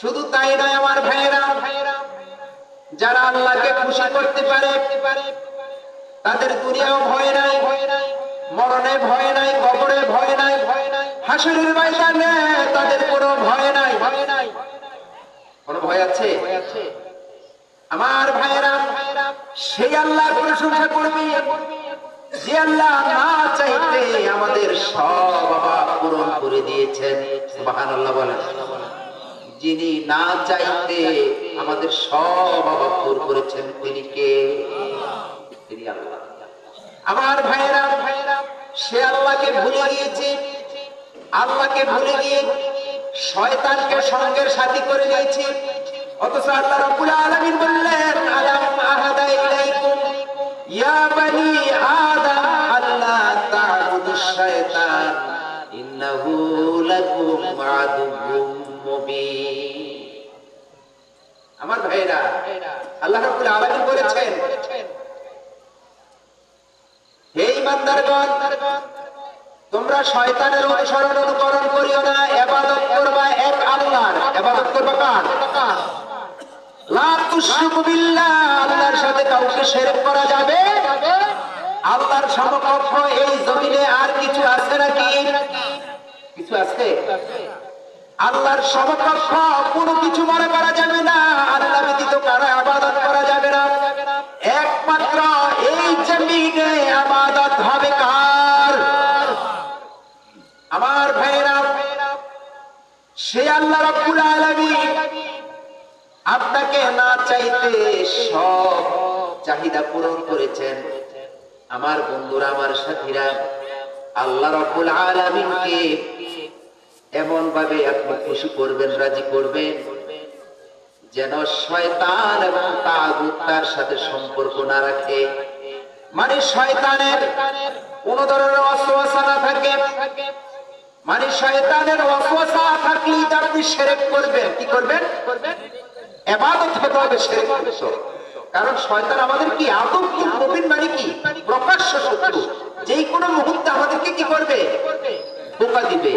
শুধু তাই নয়, আমার ভাইয়েরা, যারা আল্লাহকে খুশি করতে পারে, তাদের দুনিয়াও ভয় নাই, মরণে ভয় নাই, কবরে ভয় নাই, হাসুরের ময়দানে তাদের কোনো ভয় নাই। কোনো ভয় আছে? আমার ভাইয়েরা, সেই আল্লাহ প্রশংসা করবে, যে আল্লাহ না চাইতে আমাদের সব অভাব পূরণ করে দিয়েছেন। সুবহানাল্লাহ বলেন। যিনি না চাইতে আমাদের সব অভাব দূর করেছেন, তিনি কে? তিনি আল্লাহ। আমার ভাইয়েরা ভাইয়েরা সে আল্লাহকে ভুলে গিয়েছে। আল্লাহকে ভুলে গিয়ে শয়তানকে সঙ্গের সাথী করে নিয়েছে অথচ আল্লাহ রাব্বুল আলামিন বললেন, আলাম আহাদা ইলাইকুম? ইয়া বানি আদম, আল্লা তা'বুদুশ শায়তান। লাকুম আদুউম মুবিন আমার ভাইরা, আল্লাহ রাব্বুল আলামিন বলেছেন, হে ইমানদারগণ, তোমরা শয়তানের অনুসরণ অনুকরণ করিও না, এবাদত করবা এক আল্লাহর। এবাদত করবা কার? আল্লাহর সাথে কাউকে শিরক করা যাবে? আল্লাহর সমকক্ষ এই জমিনে আর কিছু আছে নাকি? কিছু আছে? আল্লাহর সমকক্ষ, কোনো কিছু মনে করা যাবে না। আল্লাহ ব্যতীত কারও আবাদত করা যাবে না। একমাত্র এই জমিনে আবাদত হবে কার? আমার ভাইরা সে আল্লাহ রাব্বুল আলামিন আপনাকে না চাইতে সব চাহিদা পূরণ করেছেন। আমার বন্ধুরা, আমার সাথীরা, আল্লাহ রাব্বুল আলামিনকে এমন ভাবে আপনি খুশি করবেন, রাজি করবেন, যেন শয়তান এবং তাগুত তার সাথে সম্পর্ক না রাখে। মানে শয়তানের কোন ধরনের অসুয়াশা না থাকে। মানে শয়তানের অসুয়াশা থাকলেই আপনি সেরেক করবেন, কি করবেন? এবাদত হতে হবে, সেরেক কারণ শয়তান আমাদের কি, আদম কি, মুমিন মানে কি? প্রকাশ্য শত্রু। যেই কোনো মুহূর্তে আমাদেরকে কি করবে? বোকা দিবে।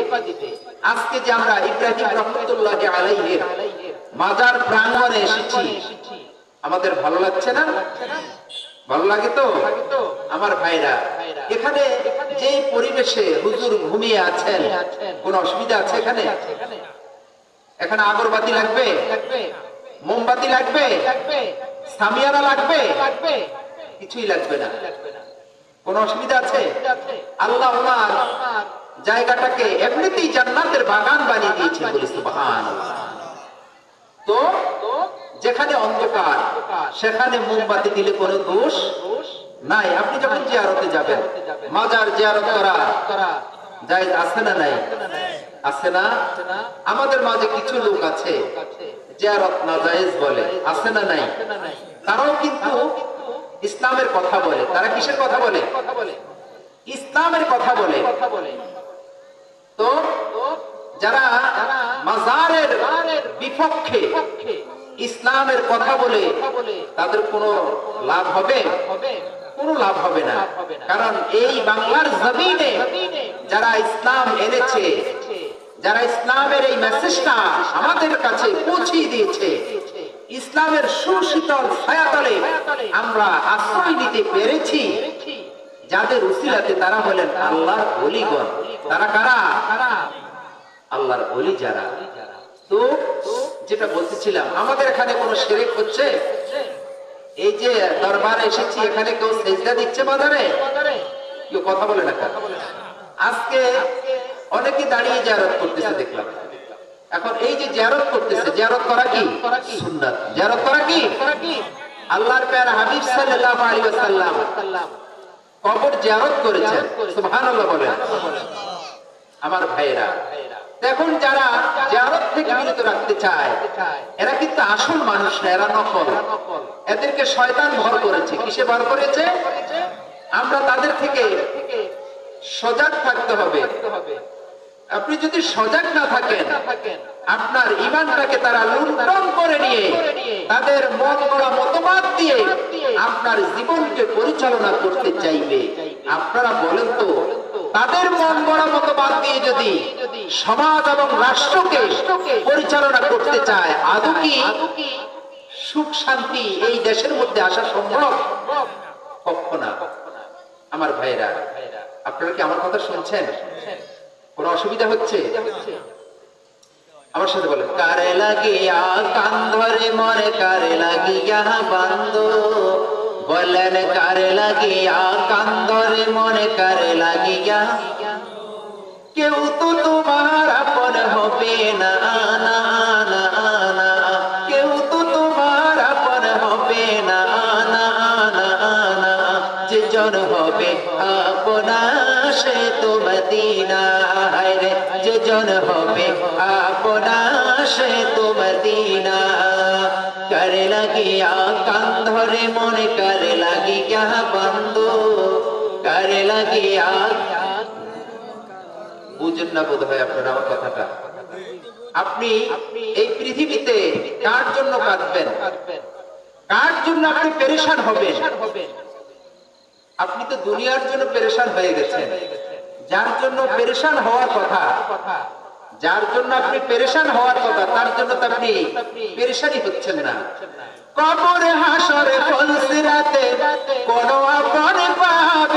আজকে যে আমরা ইব্রাহিম রহমতুল্লাহ আলাইহের মাজার প্রাঙ্গণে এসেছি, আমাদের ভালো লাগছে না? ভালো লাগে তো? আমার ভাইরা, এখানে যে পরিবেশে হুজুর ঘুমিয়ে আছেন, কোন অসুবিধা আছে এখানে? এখানে আগরবাতি লাগবে? মোমবাতি লাগবে? সামিয়ানা লাগবে? কিছুই লাগবে না। কোন অসুবিধা আছে? আল্লাহ জায়গাটাকে এমনিতেই জান্নাতের বাগান বানিয়ে দিয়েছে তো, যেখানে অন্ধকার, সেখানে মোমবাতি দিলে কোনো দোষ নাই। আপনি যখন জিয়ারতে যাবেন, মাজার জিয়ারত করা যাই আছে না নাই? আছে না? আমাদের মাঝে কিছু লোক আছে, জিয়ারত না জায়েজ বলে, আছে না নাই? তারাও কিন্তু ইসলামের কথা বলে। তারা কিসের কথা বলে? ইসলামের কথা বলে। যারা মাজারের বিপক্ষে ইসলামের কথা বলে তাদের কোনো লাভ হবে? কোনো লাভ হবে না। কারণ এই বাংলার জমিনে যারা ইসলাম এনেছে, যারা ইসলামের এই মেসেজটা আমাদের কাছে পৌঁছিয়ে দিয়েছে, ইসলামের সুশীতল ছায়াতলে আমরা আশ্রয় নিতে পেরেছি, যাদের উসিলাতে তারা হলেন আল্লাহর অলিগণ তারা কারা? আল্লাহর অলি যারা। তো যেটা বলতেছিলাম, আমাদের এখানে কোনো সেরেক হচ্ছে? এই যে দরবারে এসেছি, এখানে কেউ সেজদা দিচ্ছে বাজারে? কেউ কথা বলে না আজকে অনেকে দাঁড়িয়ে জিয়ারত করতেছে দেখলাম। এখন এই যে জিয়ারত করতেছে, জিয়ারত করা কি? সুন্নাত। জিয়ারত করা কি? আল্লাহর প্যার হাবিব সাল্লাল্লাহু আলাইহি ওয়াসাল্লাম কবর জিয়ারত করেছেন। সুবহানাল্লাহ বলেন। আমার ভাইরা দেখুন যারা জিয়ারত থেকে বিরত রাখতে চায়, এরা কিন্তু আসল মানুষ না, এরা নকল। এদেরকে শয়তান ভর করেছে। কিসে ভর করেছে? আমরা তাদের থেকে সজাগ থাকতে হবে। আপনি যদি সজাগ না থাকেন, আপনার ইমানটাকে তারা লুণ্ঠন করে নিয়ে তাদের মন গড়া মতবাদ দিয়ে আপনার জীবনকে পরিচালনা করতে চাইবে। আপনারা বলেন তো তাদের মন গড়া মতবাদ দিয়ে যদি সমাজ এবং রাষ্ট্রকে পরিচালনা করতে চায়, আদৌ কি সুখ শান্তি এই দেশের মধ্যে আসা সম্ভব? কক্ষ আমার ভাইরা আপনারা কি আমার কথা শুনছেন? কোনো অসুবিধা হচ্ছে? আমার সাথে বলেন। কারে লাগিয়া কান ধরে মরে, কারে লাগিয়া বান্দ বলেন, কারে লাগিয়া কান ধরে মনে কারে লাগিয়া? কেউ তো তোমার আপন হবে না কেউ তো তোমার আপন হবে না হবে আপনা সে তো মদিনা। হবে আপনা সে তো মদিনা। ধরে মনে করে বন্ধু, করে বুঝেন না বোধ হয় আপনারা আমার কথাটা। আপনি এই পৃথিবীতে কার জন্য কাঁদবেন? কার জন্য আপনি পেরেশান হবেন? আপনি তো দুনিয়ার জন্য পেরেশান হয়ে গেছেন। যার জন্য পেরেশান হওয়ার কথা যার জন্য আপনি পেরেশান হওয়ার কথা, তার জন্য তো আপনি পেরেশানি হচ্ছেন না। কবরে হাসরে ফলসিরাতে কোন আপন পাবে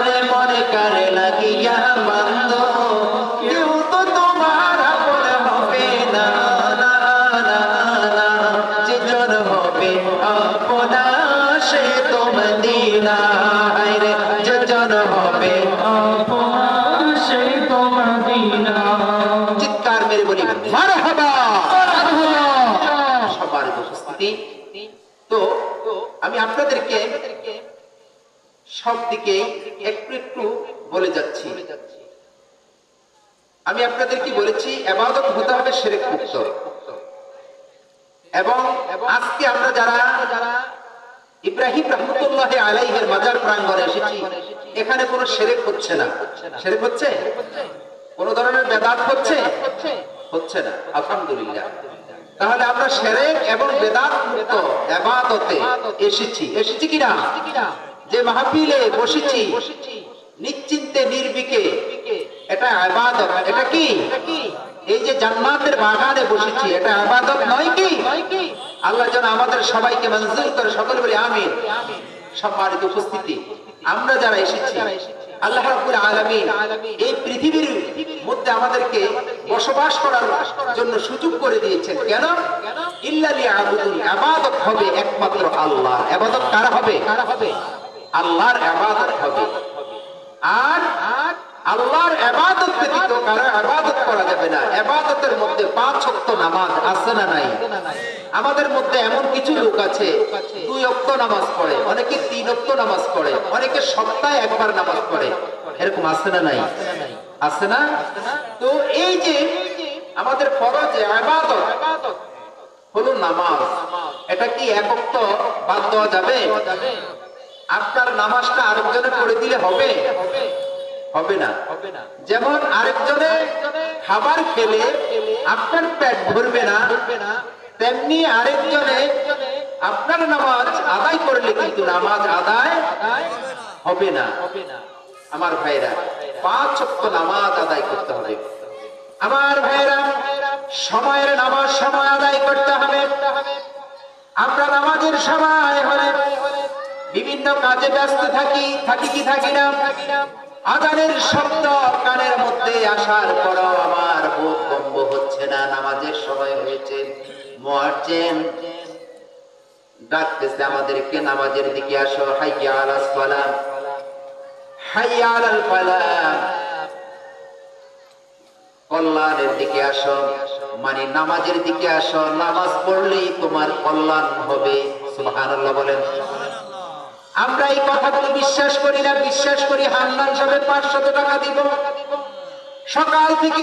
মদিনা রে যে জন হবে চিৎকার মেরে বলি মারহাবা। সম্মানিত উপস্থিতি। তো আমি আপনাদেরকে সব দিকে একটু একটু বলে যাচ্ছি। আমি আপনাদের কি বলেছি এবাদত হতে হবে সেরেক মুক্ত। এবং আজকে আমরা যারা যারা ইব্রাহিম রহমতুল্লাহ আলাইহের মাজার প্রাঙ্গণে এসেছি। এখানে কোনো সেরেক হচ্ছে না। সেরেক হচ্ছে? কোন ধরনের বেদাত হচ্ছে? হচ্ছে না। আলহামদুলিল্লাহ। তাহলে আমরা সেরেক এবং বেদাত মুক্ত এবাদতে এসেছি। এসেছি কিনা? যে মাহফিলে বসেছি, নিশ্চিন্তে নির্বিকে এটা আবাদত এটা কি? এই যে জান্নাতের বাগানে বসেছি, এটা আবাদত নয় কি? আল্লাহ যেন আমাদের সবাইকে মঞ্জুর করে সকল বলে আমি সম্মানিত উপস্থিতি, আমরা যারা এসেছি, আল্লাহ আলামিন এই পৃথিবীর মধ্যে আমাদেরকে বসবাস করার জন্য সুযোগ করে দিয়েছেন। কেন? ইবাদত হবে একমাত্র আল্লাহ। ইবাদত কার হবে? কার হবে আল্লাহর ইবাদত হবে। আর আল্লাহর ইবাদত ব্যতীত কারও ইবাদত করা যাবে না। ইবাদতের মধ্যে পাঁচ ওয়াক্ত নামাজ আছে না নাই? আমাদের মধ্যে এমন কিছু লোক আছে, দুই অক্ত নামাজ পড়ে, অনেকে তিন অক্ত নামাজ পড়ে, অনেকে সপ্তাহে একবার নামাজ পড়ে। এরকম আছে না নাই? আছে না? তো এই যে আমাদের ফরজ ইবাদত হলো নামাজ। এটা কি এক অক্ত বাদ দেওয়া যাবে? আপনার নামাজটা আরেকজনে করে দিলে হবে? হবে না। যেমন আরেকজনে খাবার খেলে আপনার পেট ভরবে না, তেমনি আরেকজনে আপনার নামাজ আদায় করলে কিন্তু নামাজ আদায় হবে না। আমার ভাইরা, পাঁচ অক্ট নামাজ আদায় করতে হবে। আমার ভাইরা, সময়ের নামাজ সময় আদায় করতে হবে। আমরা নামাজের সময় বিভিন্ন কাজে ব্যস্ত থাকি থাকি কি থাকি না? আজানের শব্দ কানের মধ্যে আসার পরও আমার বোধ বম্ব হচ্ছে না, নামাজের সময় হয়েছে। মুয়াজ্জিন ডাকতেছে আমাদেরকে, নামাজের দিকে আসো। হাইয়া আলাস ফালাহ হাইয়া আলাল ফালাহ কল্যাণের দিকে আসো। মানে নামাজের দিকে আসো। নামাজ পড়লেই তোমার কল্যাণ হবে। সুবহানাল্লাহ বলেন। আমরা এই কথাগুলো বিশ্বাস করি না, বিশ্বাস করি হান্নান সাহেব পাঁচশত টাকা দিব। সকাল থেকে